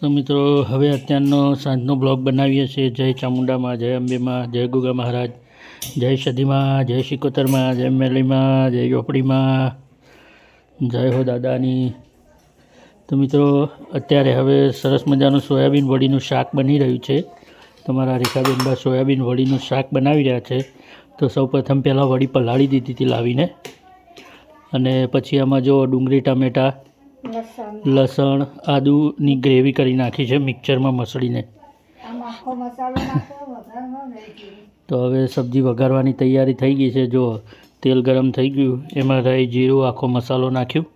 તો મિત્રો, હવે અત્યારનો સાંજનો બ્લોગ બનાવીએ છીએ. જય ચામુંડામાં, જય અંબેમાં, જય ગુગા મહારાજ, જય સદીમાં જય શિકોતરમાં જય મેલીમાં જય ચોપડીમાં જય હો દાદાની. તો મિત્રો, અત્યારે હવે સરસ મજાનું સોયાબીન વડીનું શાક બની રહ્યું છે. તમારા રેખાબેનબા સોયાબીન વડીનું શાક બનાવી રહ્યા છે. તો સૌપ્રથમ પહેલાં વડી પલાળી દીધી હતી લાવીને. અને પછી આમાં જો ડુંગળી, ટામેટાં લસણ. આદુની ગ્રેવી કરી નાખી છે મિક્સરમાં મસળીને. તો હવે સબ્જી વઘારવાની તૈયારી થઈ ગઈ છે. જો તેલ ગરમ થઈ ગયું એમાં રાઈ જીરું આખો મસાલો નાખ્યું.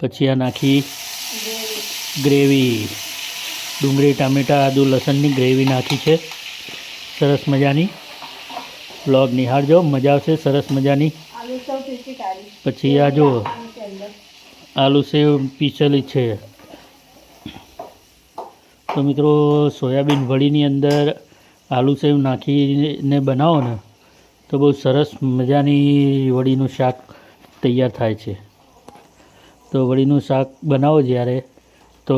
પછી આ નાખી ગ્રેવી. ડુંગળી ટામેટાં આદુ લસણની ગ્રેવી નાખી છે. સરસ મજાની. બ્લોગ નિહાળજો. મજા આવશે સરસ મજાની. પછી આ જો આલુ સેવ પીસેલી છે. તો મિત્રો, સોયાબીન વડીની અંદર આલુ સેવ નાખીને બનાવો ને, તો બહુ સરસ મજાની વડીનું શાક તૈયાર થાય છે. તો વડીનું શાક બનાવો જ્યારે, તો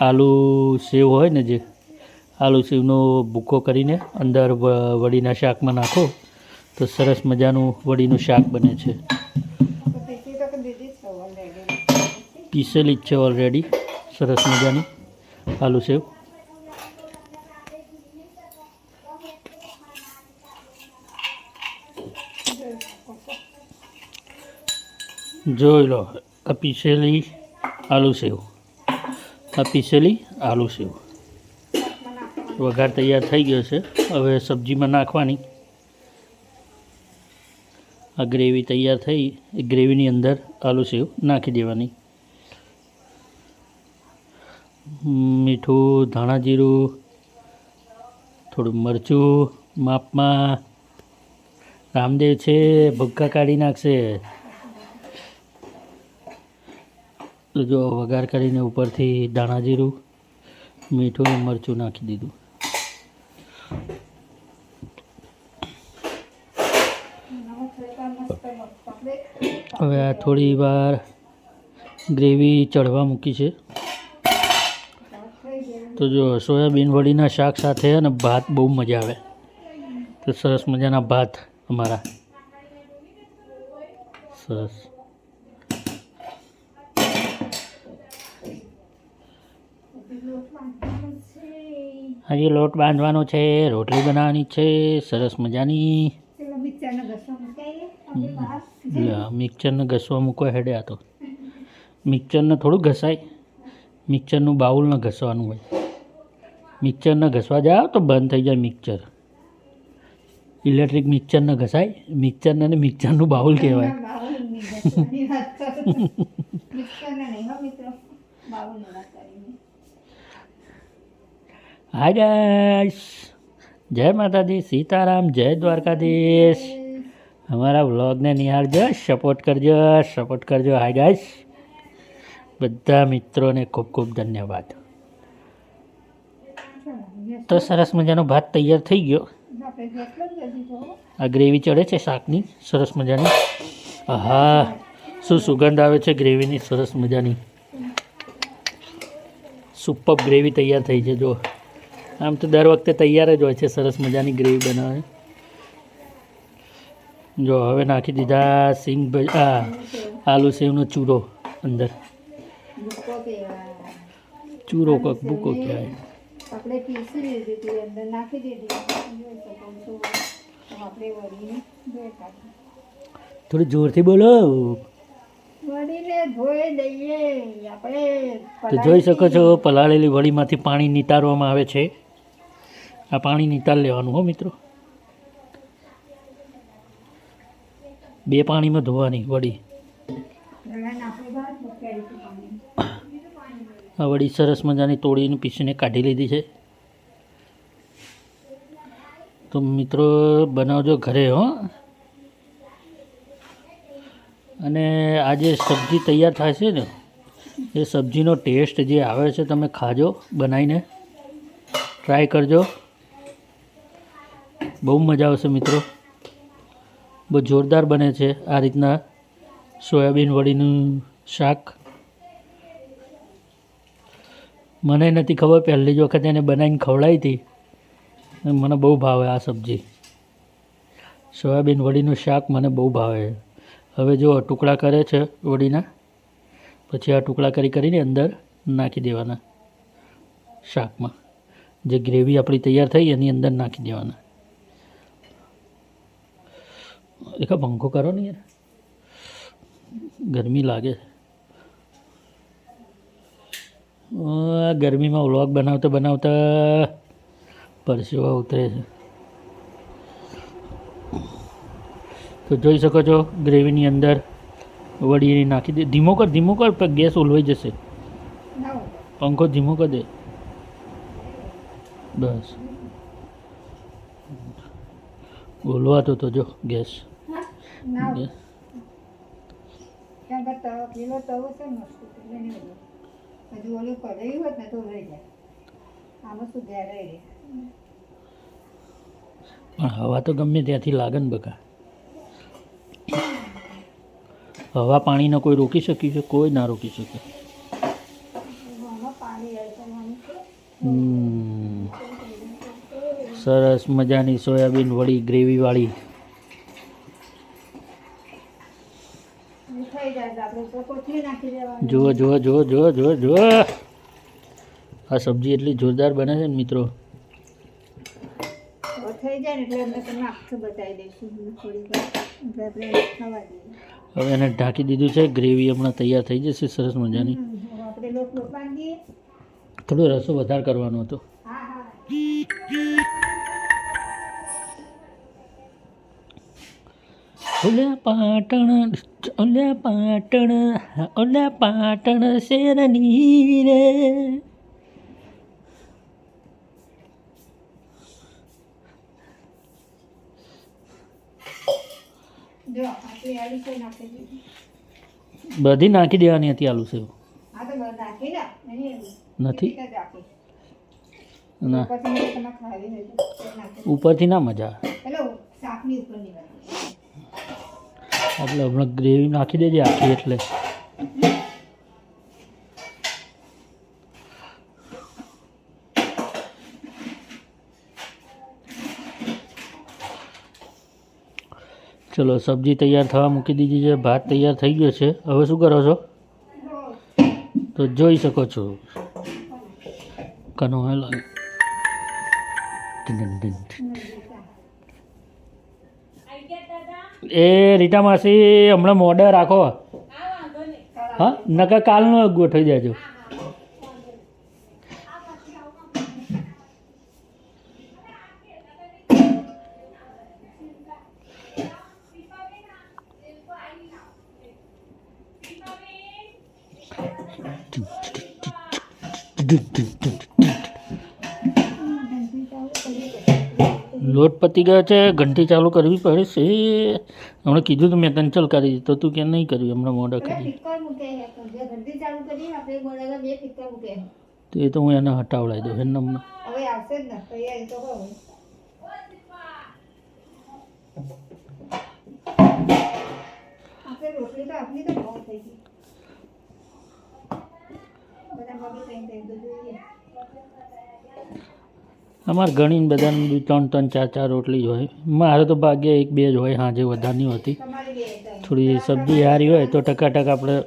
આલુ સેવ હોય ને જે, આલુ સેવનો ભૂકો કરીને અંદર વડીના શાકમાં નાખો, તો સરસ મજાનું વડીનું શાક બને છે તો પીસી તો દીધી જ છે already. પીસેલી જ છે ઓલરેડી સરસ મજાની આલુ સેવ. જોઈ લો, આ પીસેલી આલુ સેવ. આ પીસેલી આલુ સેવ. વઘાર તૈયાર થઈ ગયો છે. હવે સબ્જીમાં નાખવાની. આ ગ્રેવી તૈયાર થઈ, ગ્રેવીની અંદર આલુ સેવ નાખી દેવાની. મીઠું, ધાણા જીરું, થોડું મરચું માપમાં. રામદેવ છે, ભૂક્કા કાઢી નાખશે. જો વઘાર કરીને ઉપરથી ધાણા જીરું, મીઠું ને મરચું નાખી દીધું. હવે આ થોડી વાર ગ્રેવી ચડવા મૂકી છે. તો જો સોયાબીન વડીના શાક સાથે અને ભાત બહુ મજા આવે. તો સરસ મજાના ભાત અમારા. સરસ. હજી લોટ બાંધવાનો છે રોટલી બનાવવાની છે સરસ મજાની. મિક્સરને ઘસવા મૂકવા હેડે આ તો. મિક્સરને થોડું ઘસાય. મિક્સરનું બાઉલ ન ઘસવાનું હોય. મિક્સરને ઘસવા જાઓ તો બંધ થઈ જાય મિક્સર. ઇલેક્ટ્રિક મિક્સરને ઘસાય મિક્સરને ને મિક્સરનું બાઉલ કહેવાય. હાય ગાઈસ જય માતાજી સીતારામ જય દ્વારકાધીશ. અમારા વ્લોગને નિહાળજો સપોર્ટ કરજો સપોર્ટ કરજો. Hi guys. બધા મિત્રોને ખૂબ ખૂબ ધન્યવાદ. તો સરસ મજાનો ભાત તૈયાર થઈ ગયો. આ ગ્રેવી ચડે છે શાકની, સરસ મજાની. હા શું સુગંધ આવે છે ગ્રેવીની, સરસ મજાની. સુપર ગ્રેવી તૈયાર થઈ છે, જો. આમ તો દર વખતે તૈયાર જ હોય છે, સરસ મજાની ગ્રેવી બનાવે જો, હવે નાખી દીધા સિંગ આલુ સેવનો ચૂરો અંદર. કહેવાય ચૂરો કક ભૂકો કહેવાય આપણે પીસી લીધી હતી અંદર નાખી દીધી આપણે વળીને થોડું જોરથી બોલો. વળીને ધોઈ દઈએ આપણે તો જોઈ શકો છો પલાળેલી વળીમાંથી પાણી નિતારવામાં આવે છે. આ પાણી નિતાર લેવાનું હો મિત્રો. બે પાણીમાં ધોવાની વડી પહેલાં આપણે બહાર મૂકી આવીશું પાણી વડી સરસ મજાની તોડીને પીસીને કાઢી લીધી છે. તો મિત્રો, બનાવજો ઘરે, હો. અને આ જે સબ્જી તૈયાર થાય છે ને, એ સબ્જીનો ટેસ્ટ જે આવે છે, તમે ખાજો, બનાવીને. ટ્રાય કરજો. બહુ મજા આવશે, મિત્રો. બહુ જોરદાર બને છે આ રીતના સોયાબીન વડીનું શાક. મને નથી ખબર, પહેલી જ વખત એને બનાવીને ખવડાવી હતી. મને બહુ ભાવે આ સબ્જી. સોયાબીન વડીનું શાક મને બહુ ભાવે. હવે જો ટુકડા કરે છે વડીના. પછી આ ટુકડા કરી કરીને અંદર નાખી દેવાના શાકમાં. જે ગ્રેવી આપણી તૈયાર થઈ, એની અંદર નાખી દેવાના. એક પંખો કરો ને યાર. ગરમી લાગે છે. આ ગરમીમાં વ્લોગ બનાવતા બનાવતા પરસેવા ઉતરે છે. તો જોઈ શકો છો ગ્રેવીની અંદર વડી નાખી દે. ધીમો કર ધીમો કર ગેસ ઓલવાઈ જશે. પંખો ધીમો કર દે. બસ. ઓલવાતો તો જો ગેસ. ગેસ. હજુ ઓલું પડાયું હોત ને તો રહી જાય. આમાં શું ધ્યાન રહી પણ હવા તો ગમે ત્યાંથી લાગે ને બકા. હવા પાણીને કોઈ રોકી શક્યું છે? કોઈ ના રોકી શકે. સરસ મજાની સોયાબીન વળી ગ્રેવીવાળી એ થઈ જાય તો આપણે ઉપર કોથળી નાખી દેવાની જુઓ જુઓ જુઓ જુઓ જુઓ જુઓ. આ સબ્જી એટલી જોરદાર બને છે ને મિત્રો. હવે એને ઢાંકી દીધું છે. ગ્રેવી હમણાં તૈયાર થઈ જશે. સરસ મજાની. થોડો રસો વધારે કરવાનો હતો. ઓલ્યા પાટણ ઓલ્યા પાટણ ઓલ્યા પાટણ શેરની રે? બધી નાખી દેવાની હતી આલુ સેવ. નથી. ના. ઉપરથી ના મજા આવે. હેલો એટલે હમણાં ગ્રેવી નાખી દેજે આખી એટલે. ચલો, સબ્જી તૈયાર થવા મૂકી દીધી છે, ભાત તૈયાર થઈ ગયો છે. હવે શું કરો છો? તો જોઈ શકો છો. કનો હે લાગે એ રીટા માસી હમણાં મોડે રાખો. હા નકર કાલનો ગોઠવી દેજો લોટ પતી ગયો છે ઘંટી ચાલુ કરવી પડે છે હમણાં કીધું તો મેં કંચલ કરી તો તું કે નહીં કરવી હમણાં મોડા કરી તો એ તો હું એને હટાવડાવી દઉં એને હમણાં રોટલી તો આપણી તો બહુ થઈ ગઈ. બધા મમ્મી કઈ કઈ તો જોઈએ અમારે ઘણી બધાને બી ત્રણ ત્રણ ચાર ચાર રોટલી જ હોય. મારે તો ભાગ્ય એક બે જ હોય સાંજે વધારે નહીં હોતી. થોડી સબ્જી સારી હોય તો ટકાટક આપણે,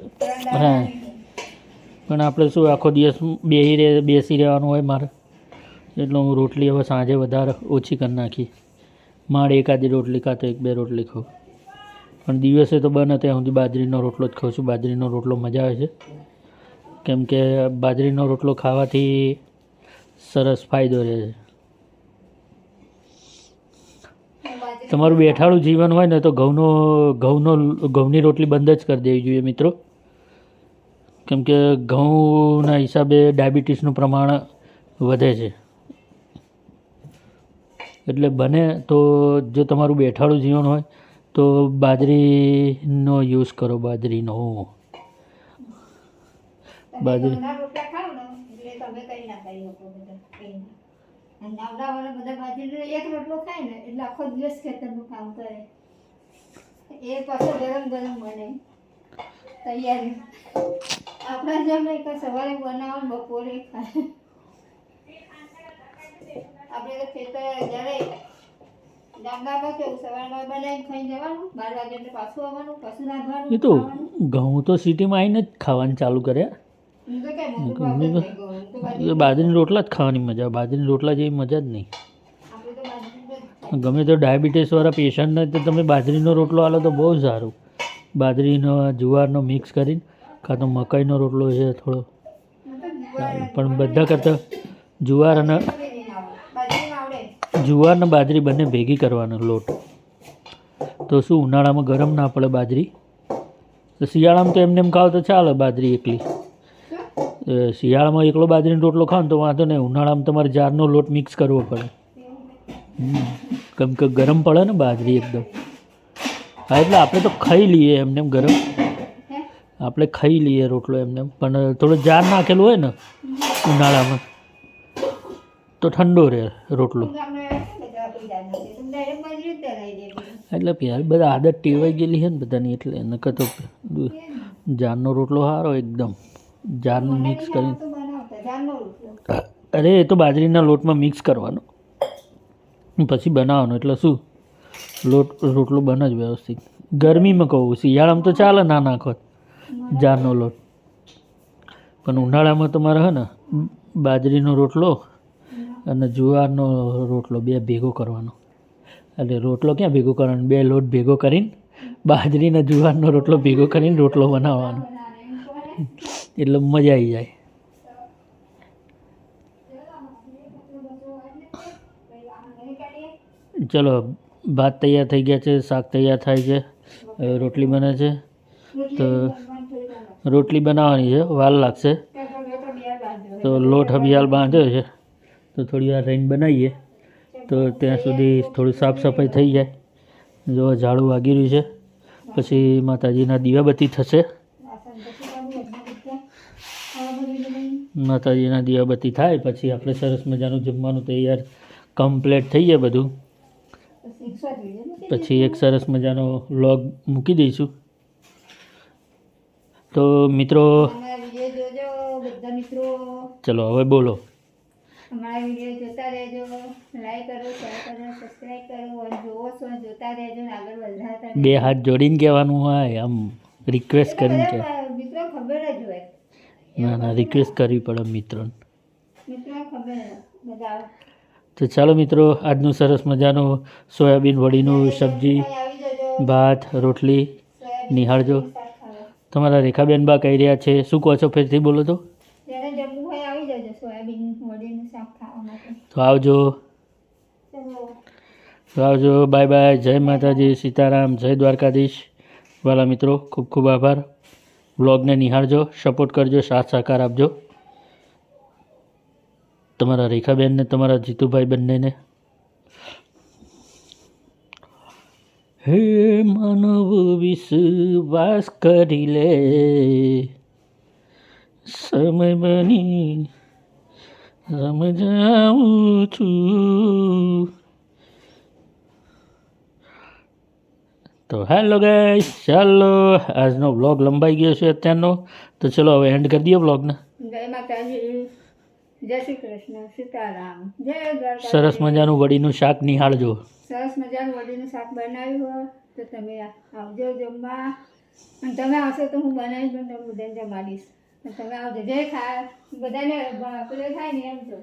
હા. પણ આપણે શું આખો દિવસ બેસી રહે, બેસી રહેવાનું હોય મારે. એટલે હું રોટલી હવે સાંજે વધારે ઓછી કરી નાખી. મારે એકાદી રોટલી કાં તો એક બે રોટલી ખાઉં. પણ દિવસે તો બને ત્યાં સુધી બાજરીનો રોટલો જ ખાઉં છું. બાજરીનો રોટલો મજા આવે છે. કેમ કે બાજરીનો રોટલો ખાવાથી સરસ ફાયદો રહે છે. તમારું બેઠાળું જીવન હોય ને તો ઘઉંનો ઘઉંનો, ઘઉંની રોટલી બંધ જ કરી દેવી જોઈએ મિત્રો. કેમ કે ઘઉંના હિસાબે ડાયાબિટીસનું પ્રમાણ વધે છે. એટલે બને તો જો તમારું બેઠાળું જીવન હોય તો બાજરીનો યુઝ કરો, બાજરીનો. બાજરી અને ગામડાવાળા બધા બાજરીનો એક રોટલો ખાય ને એટલે આખો દિવસ ખેતરનું કામ કરે. એ પાછો ગરમ ગરમ બને તૈયારી. આપણા જેમ નહીં કે સવારે બનાવો બપોરે ખાય. આપણે તો ખેતર જ્યારે ગામડામાં કેવું સવારમાં બનાવીને ખાઈ જવાનું બાર વાગે એટલે પાછું આવવાનું પાછું નાખવાનું એ તો ઘઉં તો સિટીમાં આવીને જ ખાવાનું ચાલુ કર્યા. હું તો કેમ એ બાજરીના રોટલા જ ખાવાની મજા બાજરીના રોટલા જેવી મજા જ નહીં. ગમે તો ડાયાબિટીસવાળા પેશન્ટને તો તમે બાજરીનો રોટલો આલો તો બહુ સારું. બાજરીનો, જુવારનો મિક્સ કરીને કાં તો મકાઈનો રોટલો છે થોડો. પણ બધા કરતાં જુવાર અને. જુવાર અને બાજરી બંને ભેગી કરવાનો લોટ. તો શું ઉનાળામાં ગરમ ના પડે બાજરી? તો શિયાળામાં તો એમને એમ ખાવ તો ચાલે બાજરી એકલી. શિયાળામાં એકલો બાજરીનો રોટલો ખાવ તો વાંધો નહીં. ઉનાળામાં તમારે જારનો લોટ મિક્સ કરવો પડે. કેમ કે ગરમ પડે ને બાજરી એકદમ. હા, એટલે આપણે તો ખાઈ લઈએ એમને એમ ગરમ. આપણે ખાઈ લઈએ રોટલો એમને એમ. પણ થોડો જાર નાખેલું હોય ને ઉનાળામાં, તો ઠંડો રહે રોટલો. એટલે પ્યાર બધા આદત ટેવાઈ ગયેલી છે ને બધાની એટલે. નકર તો જારનો રોટલો સારો એકદમ. જારનું મિક્સ રોટલો. અરે એ તો બાજરીના લોટમાં મિક્સ કરવાનો. પછી બનાવવાનો એટલે શું? લોટ રોટલો બને જ વ્યવસ્થિત. ગરમીમાં કહું શિયાળામાં તો ચાલે ના નાખો જારનો લોટ. પણ ઉનાળામાં તમારે હે ને બાજરીનો રોટલો અને જુવારનો રોટલો બે ભેગો કરવાનો. એટલે રોટલો ક્યાં ભેગો કરવાનો? બે લોટ ભેગો કરીને બાજરીના જુવારનો રોટલો ભેગો કરીને રોટલો બનાવવાનો. એટલે મજા આવી જાય. ચલો, ભાત તૈયાર થઈ ગયા છે, શાક તૈયાર થાય છે રોટલી બને છે. તો રોટલી બનાવવાની છે, વાર લાગશે. તો લોટ હબિયાલ બાંધ્યો છે, તો થોડી વાર રહીને બનાવીએ. તો ત્યાં સુધી થોડી સાફ સફાઈ થઈ જાય. જો ઝાડુ વાગી રહ્યું છે, પછી માતાજીના દીવાબત્તી થશે. માતાજીના દીવાબત્તી થાય પછી આપણે સરસ મજાનું જમવાનું તૈયાર કમ્પ્લેટ થઈ જાય બધું. પછી એક સરસ મજાનો વ્લોગ મૂકી દઈશું. તો મિત્રો ચલો હવે બોલો. અમારા વીડિયો જોતા રહેજો લાઈક કરો શેર કરો સબસ્ક્રાઈબ કરો અને જોવો છો જોતા રહેજો આગળ વધારતા બે હાથ જોડીને કહેવાનું હોય આમ રિક્વેસ્ટ કરીને કે બધા મિત્રો ખબર જ હોય ના ના રિક્વેસ્ટ કરવી પડે મિત્રોને. તો ચાલો મિત્રો આજનું સરસ મજાનું સોયાબીન વડીનું સબ્જી ભાત રોટલી નિહાળજો. તમારા રેખાબેન બા કહી રહ્યા છે શું કહો છો ફેરથી બોલો તો? તો આવજો. તો આવજો. Bye bye. જય માતાજી. સીતારામ. જય દ્વારકાધીશ. વાલા મિત્રો ખૂબ ખૂબ આભાર. વ્લોગને નિહાળજો સપોર્ટ કરજો, સાથ સહકાર આપજો. તમારા રેખાબેનને તમારા જીતુભાઈ બંનેને. હે માનવ વિશ્વાસ કરી લે. સમય બની સમજાવું છું. તો હેલો ગાઈસ ચાલો આજનો વ્લોગ લંબાઈ ગયો છે અત્યારનો. તો ચલો હવે એન્ડ કરી દઈએ બ્લોગને જય માતાજી જય શ્રી કૃષ્ણ સીતારામ જય સરસ મજાનું વડીનું શાક નિહાળજો. સરસ મજાનું વડીનું શાક બનાવ્યું હોય તો તમે આવજો જમવા. અને તમે આવશો તો હું બનાવીશ પણ તમે બધાને જમાડીશ તમે આવજો જે ખા બધાને બ- થાય ને એમ જો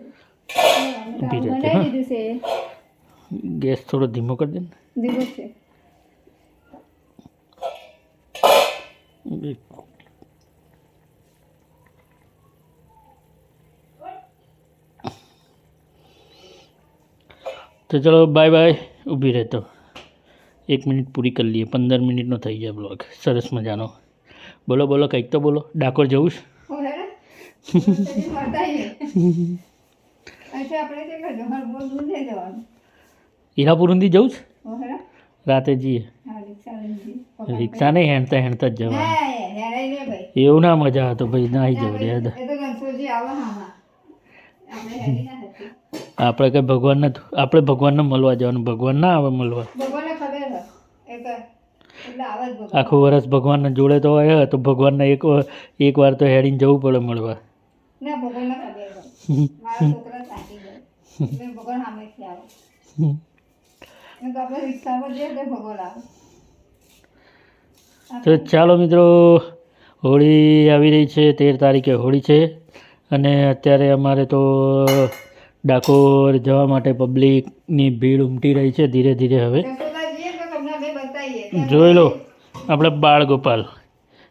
બનાવી દીધું છે. ગેસ થોડો ધીમો કરી દે ને. દીધું છે. તો ચલો બાય બાય ઊભી રહેતો. એક મિનિટ પૂરી કરી લઈએ. પંદર મિનિટનો થઈ જાય બ્લોગ સરસ મજાનો. બોલો બોલો કંઈક તો બોલો. ડાકોર જવું છે હીરાપુર જવું છે રાતે જઈએ. રિક્ષા નહીં હેણતા હેણતા જ નહીં ભાઈ. એવું ના મજા હતો ભાઈ ના જવું યાદ. આપણે કઈ ભગવાન હતી. આપણે ભગવાનને આપણે ભગવાનને મળવા જવાનું. ભગવાન ના આવે મળવા. આખું વર્ષ ભગવાનના જોડે તો આવ્યા તો ભગવાનને એક એક વાર તો હેડીને જવું પડે મળવા. ભગવાન ના ખબર હોય. મારા છોકરા થાકી જાય એટલે ભગવાન સામેથી આવે નહીં તો ચાલો મિત્રો, હોળી આવી રહી છે, તેર તારીખે હોળી છે. અને અત્યારે અમારે તો ડાકોર જવા માટે પબ્લિકની ભીડ ઉમટી રહી છે ધીરે ધીરે હવે. જોઈ લો, આપણે બાળગોપાલ.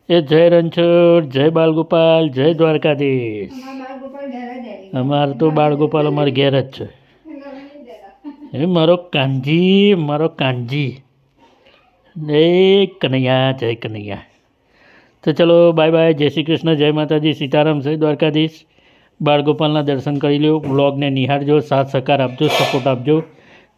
એ જય રણછોડ, જય બાળગોપાલ, જય દ્વારકાધીશ. અમારા તો બાળગોપાલ અમારે ઘેર જ છે. એ મારો કાનજી મારો કાનજી. એ કનૈયા, જય કનૈયા. તો ચલો બાય બાય જય શ્રી કૃષ્ણ, જય માતાજી. સીતારામ, જય દ્વારકાધીશ. બાળગોપાલના દર્શન કરી લો વ્લોગને નિહાળજો. સાથ, સહકાર આપજો. સપોર્ટ આપજો.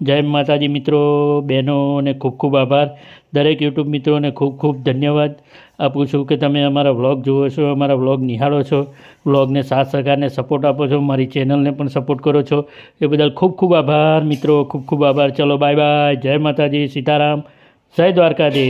જય માતાજી મિત્રો, બહેનો અને ખૂબ ખૂબ આભાર. દરેક યુટ્યુબ મિત્રોને ખૂબ ખૂબ ધન્યવાદ. આપું છું કે તમે અમારા વ્લોગ જુઓ છો, અમારા વ્લોગ નિહાળો છો. વ્લોગને સાથ સહકારને સપોર્ટ આપો છો. મારી ચેનલને પણ સપોર્ટ કરો છો. એ બદલ ખૂબ ખૂબ આભાર મિત્રો. ખૂબ ખૂબ આભાર. ચલો બાય બાય જય માતાજી. સીતારામ. જય દ્વારકાધીશ